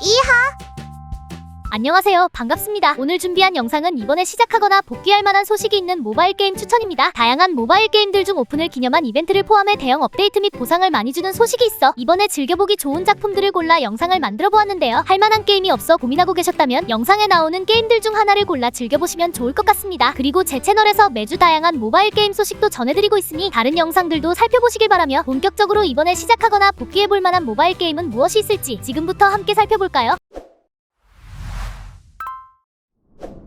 이하 안녕하세요. 반갑습니다. 오늘 준비한 영상은 이번에 시작하거나 복귀할 만한 소식이 있는 모바일 게임 추천입니다. 다양한 모바일 게임들 중 오픈을 기념한 이벤트를 포함해 대형 업데이트 및 보상을 많이 주는 소식이 있어 이번에 즐겨보기 좋은 작품들을 골라 영상을 만들어 보았는데요. 할 만한 게임이 없어 고민하고 계셨다면 영상에 나오는 게임들 중 하나를 골라 즐겨보시면 좋을 것 같습니다. 그리고 제 채널에서 매주 다양한 모바일 게임 소식도 전해드리고 있으니 다른 영상들도 살펴보시길 바라며 본격적으로 이번에 시작하거나 복귀해 볼 만한 모바일 게임은 무엇이 있을지 지금부터 함께 살펴볼까요?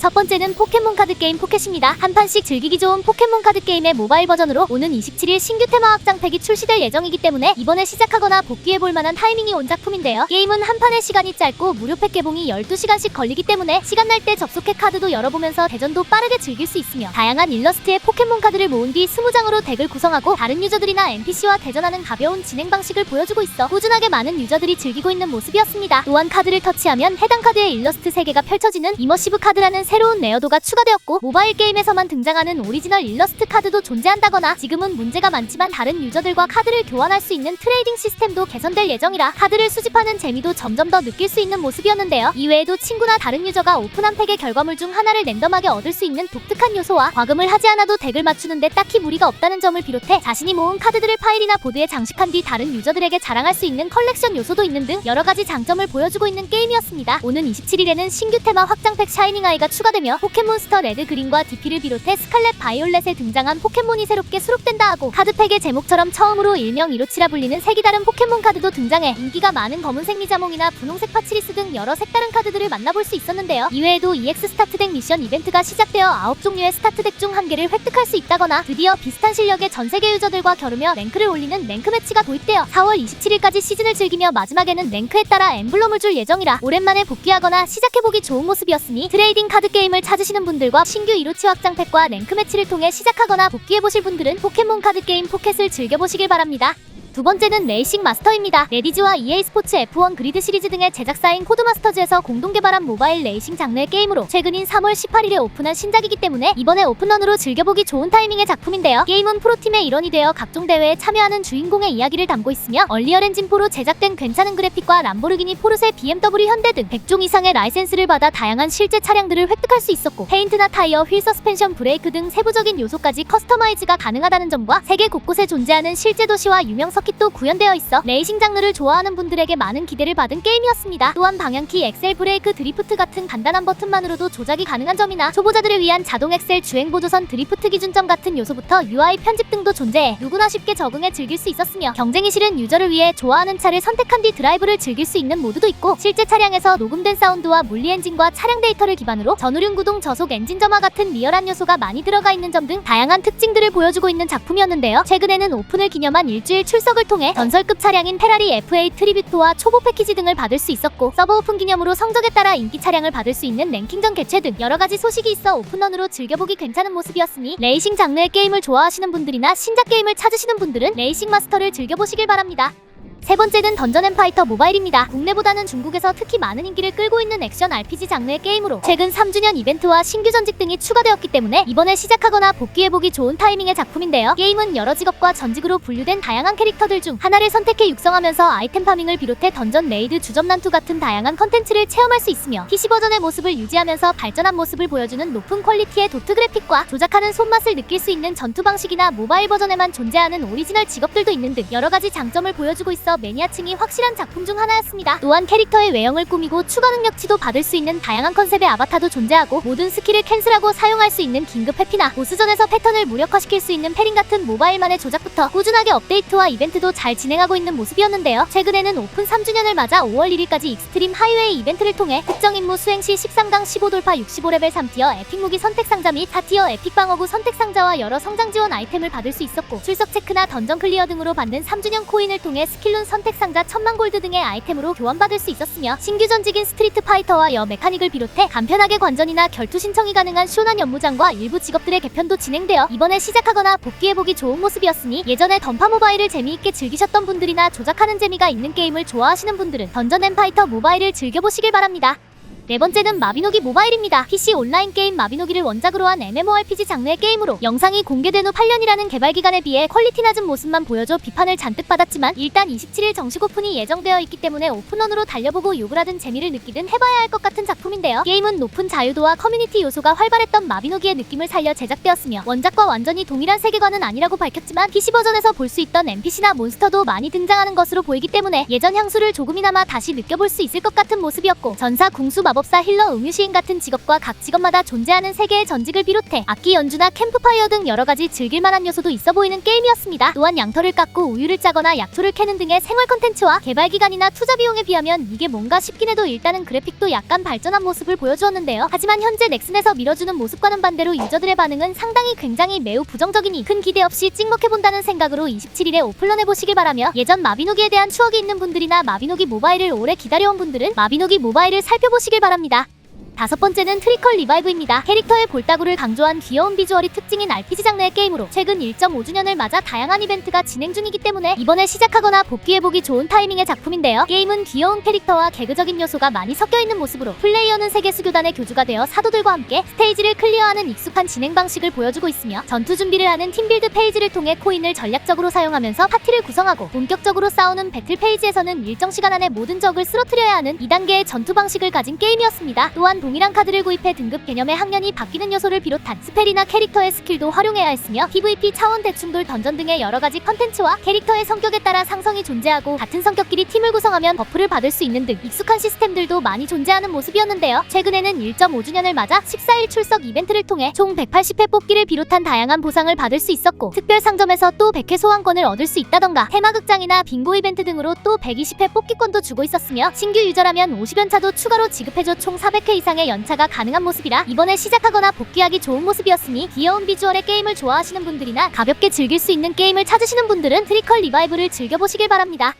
첫 번째는 포켓몬 카드 게임 포켓입니다. 한 판씩 즐기기 좋은 포켓몬 카드 게임의 모바일 버전으로 오는 27일 신규 테마 확장 팩이 출시될 예정이기 때문에 이번에 시작하거나 복귀해 볼 만한 타이밍이 온 작품인데요. 게임은 한 판의 시간이 짧고 무료 팩 개봉이 12시간씩 걸리기 때문에 시간 날 때 접속해 카드도 열어보면서 대전도 빠르게 즐길 수 있으며 다양한 일러스트의 포켓몬 카드를 모은 뒤 20장으로 덱을 구성하고 다른 유저들이나 NPC와 대전하는 가벼운 진행 방식을 보여주고 있어 꾸준하게 많은 유저들이 즐기고 있는 모습이었습니다. 또한 카드를 터치하면 해당 카드의 일러스트 3개가 펼쳐지는 이머시브 카드라는 새로운 레어도가 추가되었고 모바일 게임에서만 등장하는 오리지널 일러스트 카드도 존재한다거나 지금은 문제가 많지만 다른 유저들과 카드를 교환할 수 있는 트레이딩 시스템도 개선될 예정이라 카드를 수집하는 재미도 점점 더 느낄 수 있는 모습이었는데요. 이외에도 친구나 다른 유저가 오픈한 팩의 결과물 중 하나를 랜덤하게 얻을 수 있는 독특한 요소와 과금을 하지 않아도 덱을 맞추는데 딱히 무리가 없다는 점을 비롯해 자신이 모은 카드들을 파일이나 보드에 장식한 뒤 다른 유저들에게 자랑할 수 있는 컬렉션 요소도 있는 등 여러 가지 장점을 보여주고 있는 게임이었습니다. 오는 27일에는 신규 테마 확장팩 샤이닝 아이가 추 가되며 포켓몬스터 레드 그린과 DP를 비롯해 스칼렛 바이올렛에 등장한 포켓몬이 새롭게 수록된다 하고 카드팩의 제목처럼 처음으로 일명 이로치라 불리는 색이 다른 포켓몬 카드도 등장해 인기가 많은 검은색 리자몽이나 분홍색 파치리스 등 여러 색다른 카드들을 만나볼 수 있었는데요. 이외에도 EX 스타트덱 미션 이벤트가 시작되어 9종류의 스타트덱 중 한 개를 획득할 수 있다거나 드디어 비슷한 실력의 전 세계 유저들과 겨루며 랭크를 올리는 랭크 매치가 도입되어 4월 27일까지 시즌을 즐기며 마지막에는 랭크에 따라 엠블럼을 줄 예정이라 오랜만에 복귀하거나 시작해보기 좋은 모습이었으니 트레이딩 카드 게임을 찾으시는 분들과 신규 이로치 확장팩과 랭크 매치를 통해 시작하거나 복귀해보실 분들은 포켓몬 카드 게임 포켓을 즐겨보시길 바랍니다. 두 번째는 레이싱 마스터입니다. 레디즈와 EA 스포츠 F1 그리드 시리즈 등의 제작사인 코드마스터즈에서 공동 개발한 모바일 레이싱 장르의 게임으로 최근인 3월 18일에 오픈한 신작이기 때문에 이번에 오픈런으로 즐겨보기 좋은 타이밍의 작품인데요. 게임은 프로팀의 일원이 되어 각종 대회에 참여하는 주인공의 이야기를 담고 있으며 얼리얼 엔진 4로 제작된 괜찮은 그래픽과 람보르기니 포르쉐 BMW 현대 등 100종 이상의 라이센스를 받아 다양한 실제 차량들을 획득할 수 있었고 페인트나 타이어, 휠 서스펜션, 브레이크 등 세부적인 요소까지 커스터마이즈가 가능하다는 점과 세계 곳곳에 존재하는 실제 도시와 유명 서킷도 구현되어 있어 레이싱 장르를 좋아하는 분들에게 많은 기대를 받은 게임이었습니다. 또한 방향키, 엑셀 브레이크, 드리프트 같은 간단한 버튼만으로도 조작이 가능한 점이나 초보자들을 위한 자동 엑셀 주행 보조선 드리프트 기준점 같은 요소부터 UI 편집 등도 존재해 누구나 쉽게 적응해 즐길 수 있었으며 경쟁이 싫은 유저를 위해 좋아하는 차를 선택한 뒤 드라이브를 즐길 수 있는 모드도 있고 실제 차량에서 녹음된 사운드와 물리 엔진과 차량 데이터를 기반으로 전후륜 구동 저속 엔진 점화 같은 리얼한 요소가 많이 들어가 있는 점 등 다양한 특징들을 보여주고 있는 작품이었는데요. 최근에는 오픈을 기념한 일주일 출석 을 통해 전설급 차량인 페라리 FA 트리뷰토와 초보 패키지 등을 받을 수 있었고 서버 오픈 기념으로 성적에 따라 인기 차량을 받을 수 있는 랭킹전 개최 등 여러 가지 소식이 있어 오픈런으로 즐겨보기 괜찮은 모습이었으니 레이싱 장르의 게임을 좋아하시는 분들이나 신작 게임을 찾으시는 분들은 레이싱 마스터를 즐겨보시길 바랍니다. 세 번째는 던전 앤 파이터 모바일입니다. 국내보다는 중국에서 특히 많은 인기를 끌고 있는 액션 RPG 장르의 게임으로 최근 3주년 이벤트와 신규 전직 등이 추가되었기 때문에 이번에 시작하거나 복귀해보기 좋은 타이밍의 작품인데요. 게임은 여러 직업과 전직으로 분류된 다양한 캐릭터들 중 하나를 선택해 육성하면서 아이템 파밍을 비롯해 던전 레이드 주점 난투 같은 다양한 컨텐츠를 체험할 수 있으며 PC 버전의 모습을 유지하면서 발전한 모습을 보여주는 높은 퀄리티의 도트 그래픽과 조작하는 손맛을 느낄 수 있는 전투 방식이나 모바일 버전에만 존재하는 오리지널 직업들도 있는 등 여러 가지 장점을 보여주고 있어 매니아층이 확실한 작품 중 하나였습니다. 또한 캐릭터의 외형을 꾸미고 추가 능력치도 받을 수 있는 다양한 컨셉의 아바타도 존재하고 모든 스킬을 캔슬하고 사용할 수 있는 긴급 회피나 보스전에서 패턴을 무력화시킬 수 있는 패링 같은 모바일만의 조작부터 꾸준하게 업데이트와 이벤트도 잘 진행하고 있는 모습이었는데요. 최근에는 오픈 3주년을 맞아 5월 1일까지 익스트림 하이웨이 이벤트를 통해 특정 임무 수행 시 13강 15돌파 65레벨 3티어 에픽 무기 선택 상자 및 4티어 에픽 방어구 선택 상자와 여러 성장 지원 아이템을 받을 수 있었고 출석 체크나 던전 클리어 등으로 받는 3주년 코인을 통해 스킬룬 선택 상자 천만 골드 등의 아이템으로 교환받을 수 있었으며 신규 전직인 스트리트 파이터와 여 메카닉을 비롯해 간편하게 관전이나 결투 신청이 가능한 시원한 연무장과 일부 직업들의 개편도 진행되어 이번에 시작하거나 복귀해보기 좋은 모습이었으니 예전에 던파 모바일을 재미있게 즐기셨던 분들이나 조작하는 재미가 있는 게임을 좋아하시는 분들은 던전 앤 파이터 모바일을 즐겨보시길 바랍니다. 네 번째는 마비노기 모바일입니다. PC 온라인 게임 마비노기를 원작으로 한 MMORPG 장르의 게임으로 영상이 공개된 후 8년이라는 개발 기간에 비해 퀄리티 낮은 모습만 보여줘 비판을 잔뜩 받았지만 일단 27일 정식 오픈이 예정되어 있기 때문에 오픈런으로 달려보고 욕을 하든 재미를 느끼든 해봐야 할 것 같은 작품인데요. 게임은 높은 자유도와 커뮤니티 요소가 활발했던 마비노기의 느낌을 살려 제작되었으며 원작과 완전히 동일한 세계관은 아니라고 밝혔지만 PC 버전에서 볼 수 있던 NPC나 몬스터도 많이 등장하는 것으로 보이기 때문에 예전 향수를 조금이나마 다시 느껴볼 수 있을 것 같은 모습이었고 전사, 궁수, 마 법사, 힐러, 음유시인 같은 직업과 각 직업마다 존재하는 세계의 전직을 비롯해 악기 연주나 캠프파이어 등 여러 가지 즐길 만한 요소도 있어 보이는 게임이었습니다. 또한 양털을 깎고 우유를 짜거나 약초를 캐는 등의 생활 컨텐츠와 개발 기간이나 투자 비용에 비하면 이게 뭔가 싶긴 해도 일단은 그래픽도 약간 발전한 모습을 보여주었는데요. 하지만 현재 넥슨에서 밀어주는 모습과는 반대로 유저들의 반응은 상당히 굉장히 매우 부정적이니 큰 기대 없이 찍먹해본다는 생각으로 27일에 오픈런해 보시길 바라며 예전 마비노기에 대한 추억이 있는 분들이나 마비노기 모바일을 오래 기다려온 분들은 마비노기 모바일을 살펴보시길 바랍니다. 다섯 번째는 트리컬 리바이브입니다. 캐릭터의 볼따구를 강조한 귀여운 비주얼이 특징인 RPG 장르의 게임으로 최근 1.5주년을 맞아 다양한 이벤트가 진행 중이기 때문에 이번에 시작하거나 복귀해보기 좋은 타이밍의 작품인데요. 게임은 귀여운 캐릭터와 개그적인 요소가 많이 섞여있는 모습으로 플레이어는 세계 수교단의 교주가 되어 사도들과 함께 스테이지를 클리어하는 익숙한 진행 방식을 보여주고 있으며 전투 준비를 하는 팀빌드 페이지를 통해 코인을 전략적으로 사용하면서 파티를 구성하고 본격적으로 싸우는 배틀 페이지에서는 일정 시간 안에 모든 적을 쓰러뜨려야 하는 2단계의 전투 방식을 가진 게임이었습니다. 또한 동일한 카드를 구입해 등급 개념의 학년이 바뀌는 요소를 비롯한 스펠이나 캐릭터의 스킬도 활용해야 했으며 PVP 차원 대충돌 던전 등의 여러 가지 컨텐츠와 캐릭터의 성격에 따라 상성이 존재하고 같은 성격끼리 팀을 구성하면 버프를 받을 수 있는 등 익숙한 시스템들도 많이 존재하는 모습이었는데요. 최근에는 1.5주년을 맞아 14일 출석 이벤트를 통해 총 180회 뽑기를 비롯한 다양한 보상을 받을 수 있었고 특별 상점에서 또 100회 소환권을 얻을 수 있다던가 테마극장이나 빙고 이벤트 등으로 또 120회 뽑기권도 주고 있었으며 신규 유저라면 50연 차도 추가로 지급해줘 총 400회 이상 의 연차가 가능한 모습이라 이번에 시작하거나 복귀하기 좋은 모습이었으니 귀여운 비주얼의 게임을 좋아하시는 분들이나 가볍게 즐길 수 있는 게임을 찾으시는 분들은 트리컬 리바이브를 즐겨보시길 바랍니다.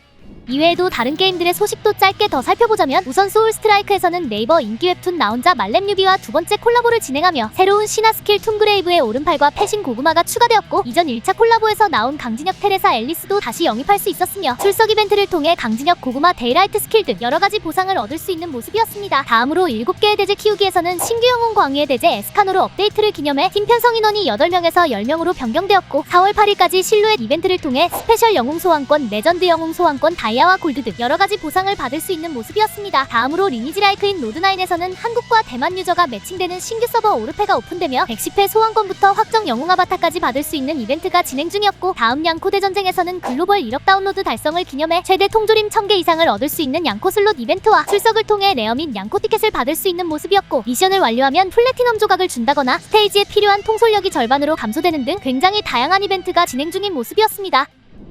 이외에도 다른 게임들의 소식도 짧게 더 살펴보자면 우선 소울 스트라이크에서는 네이버 인기 웹툰 나 혼자 말렙 뉴비와 두 번째 콜라보를 진행하며 새로운 신화 스킬 툰그레이브의 오른팔과 패신 고구마가 추가되었고 이전 1차 콜라보에서 나온 강진혁 테레사 앨리스도 다시 영입할 수 있었으며 출석 이벤트를 통해 강진혁 고구마 데이라이트 스킬 등 여러 가지 보상을 얻을 수 있는 모습이었습니다. 다음으로 7개의 대제 키우기에서는 신규 영웅 광희의 대제 에스카노로 업데이트를 기념해 팀 편성 인원이 8명에서 10명으로 변경되었고 4월 8일까지 실루엣 이벤트를 통해 스페셜 영웅 소환권, 레전드 영웅 소환권, 다이 아와 골드 등 여러 가지 보상을 받을 수 있는 모습이었습니다. 다음으로 리니지 라이크인 로드9에서는 한국과 대만 유저가 매칭되는 신규 서버 오르페가 오픈되며 110회 소환권부터 확정 영웅 아바타까지 받을 수 있는 이벤트가 진행 중이었고 다음 양코 대 전쟁에서는 글로벌 1억 다운로드 달성을 기념해 최대 통조림 1000개 이상을 얻을 수 있는 양코 슬롯 이벤트와 출석을 통해 레어 및 양코 티켓을 받을 수 있는 모습이었고 미션을 완료하면 플래티넘 조각을 준다거나 스테이지에 필요한 통솔력이 절반으로 감소되는 등 굉장히 다양한 이벤트가 진행 중인 모습이었습니다.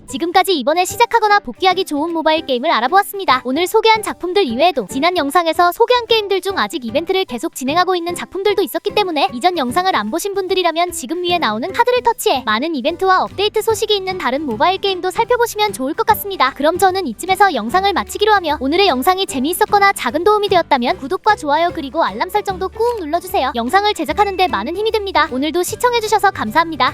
지금까지 이번에 시작하거나 복귀하기 좋은 모바일 게임을 알아보았습니다. 오늘 소개한 작품들 이외에도 지난 영상에서 소개한 게임들 중 아직 이벤트를 계속 진행하고 있는 작품들도 있었기 때문에 이전 영상을 안 보신 분들이라면 지금 위에 나오는 카드를 터치해 많은 이벤트와 업데이트 소식이 있는 다른 모바일 게임도 살펴보시면 좋을 것 같습니다. 그럼 저는 이쯤에서 영상을 마치기로 하며 오늘의 영상이 재미있었거나 작은 도움이 되었다면 구독과 좋아요 그리고 알람 설정도 꾹 눌러주세요. 영상을 제작하는데 많은 힘이 됩니다. 오늘도 시청해주셔서 감사합니다.